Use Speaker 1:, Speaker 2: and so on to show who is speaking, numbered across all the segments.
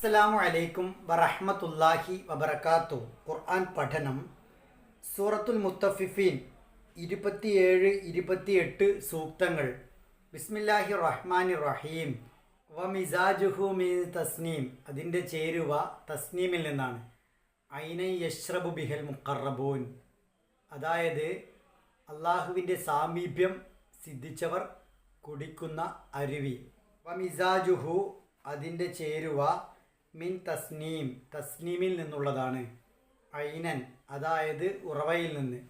Speaker 1: അസ്സലാമു അലൈക്കും വറഹമത്തല്ലാഹി വബർക്കാത്തു ഖുർആൻ പഠനം സൂറത്തുൽ മുത്തഫിഫീൻ ഇരുപത്തിയേഴ് ഇരുപത്തിയെട്ട് സൂക്തങ്ങൾ. ബിസ്മില്ലാഹി റഹ്മാൻ റഹീം. വ മിസാജുഹു മീൻ തസ്നീം. അതിന്റെ ചേരുവ തസ്നീമിൽ നിന്നാണ്. ഐനൈ യഷ്റബു ബിഹൽ മുക്കറബൂൻ അതായത് അള്ളാഹുവിന്റെ സാമീപ്യം സിദ്ധിച്ചവർ കുടിക്കുന്ന അരുവി. വ മിസാജുഹു അതിന്റെ ചേരുവ മിൻ തസ്നീം തസ്നീമിൽ നിന്നുള്ളതാണ്. ഐനൻ അതായത് ഉറവയിൽ നിന്ന്.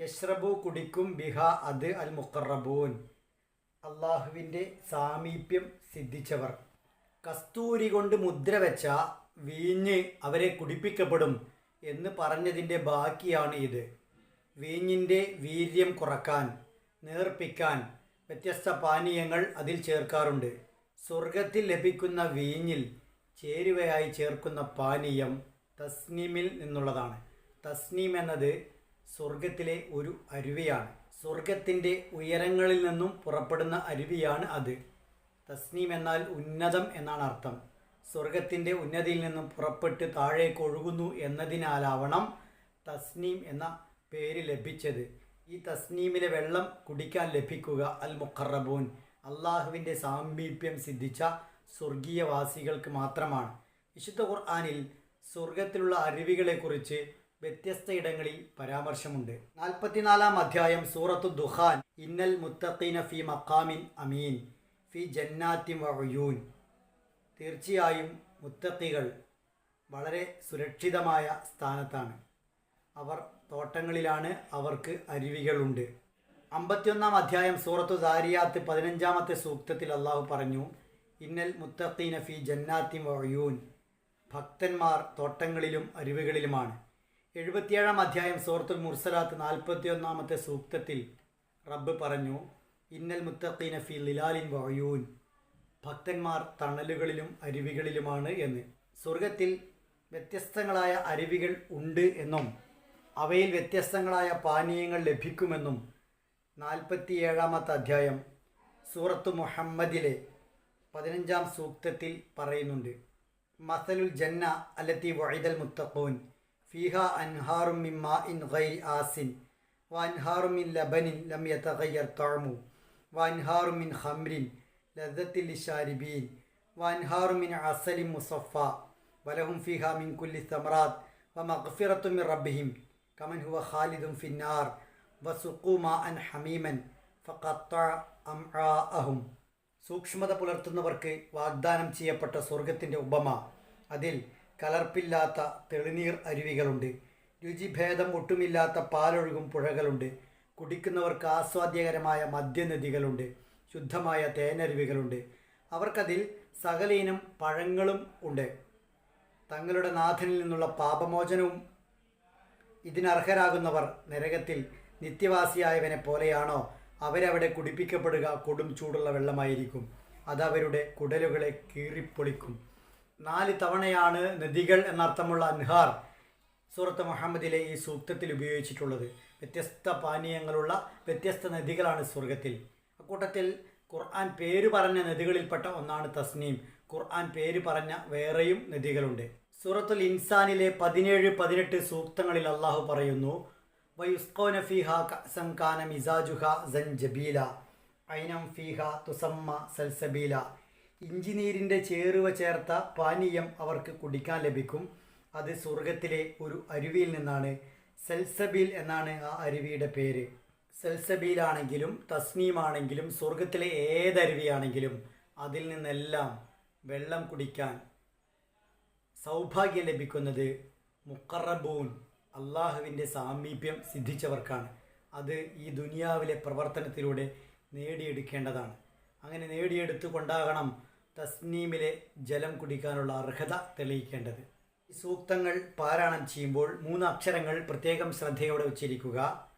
Speaker 1: യഷ്റബു കുടിക്കും ബിഹ അത് അൽ മുഖറബൂൻ അള്ളാഹുവിന്റെ സാമീപ്യം സിദ്ധിച്ചവർ. കസ്തൂരി കൊണ്ട് മുദ്ര വെച്ച വീഞ്ഞ് അവരെ കുടിപ്പിക്കപ്പെടും എന്ന് പറഞ്ഞതിന്റെ ബാക്കിയാണ് ഇത്. വീഞ്ഞിന്റെ വീര്യം കുറയ്ക്കാൻ നേർപ്പിക്കാൻ വ്യത്യസ്ത പാനീയങ്ങൾ അതിൽ ചേർക്കാറുണ്ട്. സ്വർഗത്തിൽ ലഭിക്കുന്ന വീഞ്ഞിൽ ചേരുവയായി ചേർക്കുന്ന പാനീയം തസ്നീമിൽ നിന്നുള്ളതാണ്. തസ്നീം എന്നത് സ്വർഗത്തിലെ ഒരു അരുവിയാണ്. സ്വർഗത്തിന്റെ ഉയരങ്ങളിൽ നിന്നും പുറപ്പെടുന്ന അരുവിയാണ് അത്. തസ്നീം എന്നാൽ ഉന്നതം എന്നാണ് അർത്ഥം. സ്വർഗത്തിന്റെ ഉന്നതിയിൽ നിന്നും പുറപ്പെട്ട് താഴേക്ക് ഒഴുകുന്നു എന്നതിനാലാവണം തസ്നീം എന്ന പേര് ലഭിച്ചത്. ഈ തസ്നീമിലെ വെള്ളം കുടിക്കാൻ ലഭിക്കുക അൽ മുഖറബൂൻ അള്ളാഹുവിന്റെ സാമീപ്യം സിദ്ധിച്ച സ്വർഗീയവാസികൾക്ക് മാത്രമാണ്. വിശുദ്ധ ഖുർആാനിൽ സ്വർഗത്തിലുള്ള അരുവികളെക്കുറിച്ച് വ്യത്യസ്ത ഇടങ്ങളിൽ പരാമർശമുണ്ട്. നാൽപ്പത്തിനാലാം അധ്യായം സൂറത്തു ദുഹാൻ ഇന്നൽ മുത്തഖീന ഫി മക്കാമിൻ അമീൻ ഫി ജന്നാത്തിൻ വഴയൂൻ തീർച്ചയായും മുത്തഖികൾ വളരെ സുരക്ഷിതമായ സ്ഥാനത്താണ്. അവർ തോട്ടങ്ങളിലാണ് അവർക്ക് അരുവികളുണ്ട്. അമ്പത്തിയൊന്നാം അധ്യായം സൂറത്തു ദാരിയാത്ത് പതിനഞ്ചാമത്തെ സൂക്തത്തിൽ അള്ളാഹു പറഞ്ഞു ഇന്നൽ മുത്തഖീന ഫി ജന്നാത്തിൻ വഅയൂൻ ഭക്തന്മാർ തോട്ടങ്ങളിലും അരുവികളിലുമാണ്. എഴുപത്തിയേഴാം അധ്യായം സൂറത്തുൽ മുർസലാത്ത് നാൽപ്പത്തിയൊന്നാമത്തെ സൂക്തത്തിൽ റബ്ബ് പറഞ്ഞു ഇന്നൽ മുത്തഖീന ഫി ലിലാലിൻ വഴയൂൻ ഭക്തന്മാർ തണലുകളിലും അരുവികളിലുമാണ് എന്ന്. സ്വർഗത്തിൽ വ്യത്യസ്തങ്ങളായ അരുവികൾ ഉണ്ട് എന്നും അവയിൽ വ്യത്യസ്തങ്ങളായ പാനീയങ്ങൾ ലഭിക്കുമെന്നും നാൽപ്പത്തിയേഴാമത്തെ അധ്യായം സൂറത്ത് മുഹമ്മദിലെ പതിനഞ്ചാം സൂക്തത്തിൽ പറയുന്നുണ്ട് മസലുൽ ജന്ന അല്ലത്തി വൈദൽ മുത്തഖൂൻ ഫീഹ അൻഹാറും മിമ്മ ഇൻ ഗൈർ ആസിൻ വ അൻഹാറും മിൻ ലബനിൻ ലം യതഗയ്യർ തഅമു വ അൻഹാറും മിൻ ഖംറിൻ ലദ്ദത്തിൽ ലിശാരിബീൻ വ അൻഹാറും മിൻ അസലിൻ മുസഫ വലഹും ഫീഹ മിൻ കുല്ലി സമറാത്ത് വ മഗ്ഫിറത്തും മിൻ റബ്ബിഹിം കമൻ ഹുവ ഖാലിദും ഫിന്നാർ വസുഖൂ മാഅൻ ഹമീമൻ ഫഖത്ത അംആഅഹും സൂക്ഷ്മത പുലർത്തുന്നവർക്ക് വാഗ്ദാനം ചെയ്യപ്പെട്ട സ്വർഗത്തിന്റെ ഉപമ. അതിൽ കലർപ്പില്ലാത്ത തെളിനീർ അരുവികളുണ്ട്. രുചിഭേദം ഒട്ടുമില്ലാത്ത പാലൊഴുകും പുഴകളുണ്ട്. കുടിക്കുന്നവർക്ക് ആസ്വാദ്യകരമായ മദ്യനദികളുണ്ട് ശുദ്ധമായ തേനരുവികളുണ്ട്. അവർക്കതിൽ സകലയിനം പഴങ്ങളും ഉണ്ട്. തങ്ങളുടെ നാഥനിൽ നിന്നുള്ള പാപമോചനവും ഇതിനർഹരാകുന്നവർ നരകത്തിൽ നിത്യവാസിയായവനെ പോലെയാണോ? അവരവിടെ കുടിപ്പിക്കപ്പെടുക കൊടും ചൂടുള്ള വെള്ളമായിരിക്കും. അതവരുടെ കുടലുകളെ കീറിപ്പൊളിക്കും. നാല് തവണയാണ് നദികൾ എന്നർത്ഥമുള്ള അൻഹാർ സൂറത്ത് മുഹമ്മദിലെ ഈ സൂക്തത്തിൽ ഉപയോഗിച്ചിട്ടുള്ളത്. വ്യത്യസ്ത പാനീയങ്ങളുള്ള വ്യത്യസ്ത നദികളാണ് സ്വർഗത്തിൽ. അക്കൂട്ടത്തിൽ ഖുർആൻ പേര് പറഞ്ഞ നദികളിൽപ്പെട്ട ഒന്നാണ് തസ്നീം. ഖുർആൻ പേര് പറഞ്ഞ വേറെയും നദികളുണ്ട്. സൂറത്തുൽ ഇൻസാനിലെ പതിനേഴ് പതിനെട്ട് സൂക്തങ്ങളിൽ അള്ളാഹു പറയുന്നു വയുസ്കോന ഫീഹ സംകാന മിസാജുഹ ജബീല ഐനം ഫീഹ തുസമ്മ സൽസബീല. ഇഞ്ചിനീരിന്റെ ചേരുവ ചേർത്ത പാനീയം അവർക്ക് കുടിക്കാൻ ലഭിക്കും. അത് സ്വർഗത്തിലെ ഒരു അരുവിയിൽ നിന്നാണ്. സെൽസബീൽ എന്നാണ് ആ അരുവിയുടെ പേര്. സെൽസബീലാണെങ്കിലും തസ്നീമാണെങ്കിലും സ്വർഗത്തിലെ ഏതരുവിയാണെങ്കിലും അതിൽ നിന്നെല്ലാം വെള്ളം കുടിക്കാൻ സൗഭാഗ്യം ലഭിക്കുന്നത് മുക്കറബൂൻ അള്ളാഹുവിന്റെ സാമീപ്യം സിദ്ധിച്ചവർക്കാണ്. അത് ഈ ദുനിയാവിലെ പ്രവർത്തനത്തിലൂടെ നേടിയെടുക്കേണ്ടതാണ്. അങ്ങനെ നേടിയെടുത്തു കൊണ്ടാകണം തസ്നീമിലെ ജലം കുടിക്കാനുള്ള അർഹത തെളിയിക്കേണ്ടത്. ഈ സൂക്തങ്ങൾ പാരായണം ചെയ്യുമ്പോൾ മൂന്ന് അക്ഷരങ്ങൾ പ്രത്യേകം ശ്രദ്ധയോടെ ഉച്ചരിക്കുക.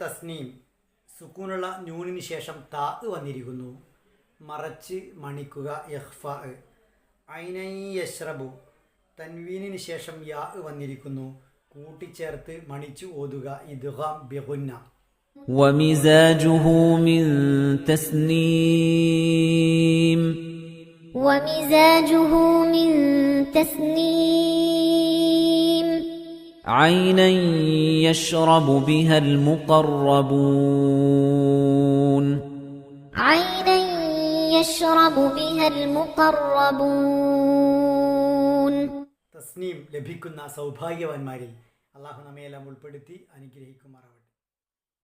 Speaker 1: തസ്നീം. സുക്കൂനുള്ള ന്യൂണിന് ശേഷം താ വന്നിരിക്കുന്നു മറച്ച് മണിക്കുക യഹ്ഫ ഐനൈ യഷ്റബു തൻവീനിന് ശേഷം യാ വന്നിരിക്കുന്നു കൂട്ടിച്ചേർത്ത് മണിച്ചു ഓതുക ഇദ്ഗാം ബിഗുന്ന
Speaker 2: ومزاجه من تسنيم
Speaker 3: ومزاجه من تسنيم
Speaker 2: عينا يشرب بها المقربون
Speaker 3: عينا يشرب بها المقربون
Speaker 1: തസ്നീം ലഭിക്കുന്ന സൗഭാഗ്യവാന്മാരിൽ അള്ളാഹു നമ്മയെല്ലാം ഉൾപ്പെടുത്തി അനുഗ്രഹിക്കുമാറാവട്ടെ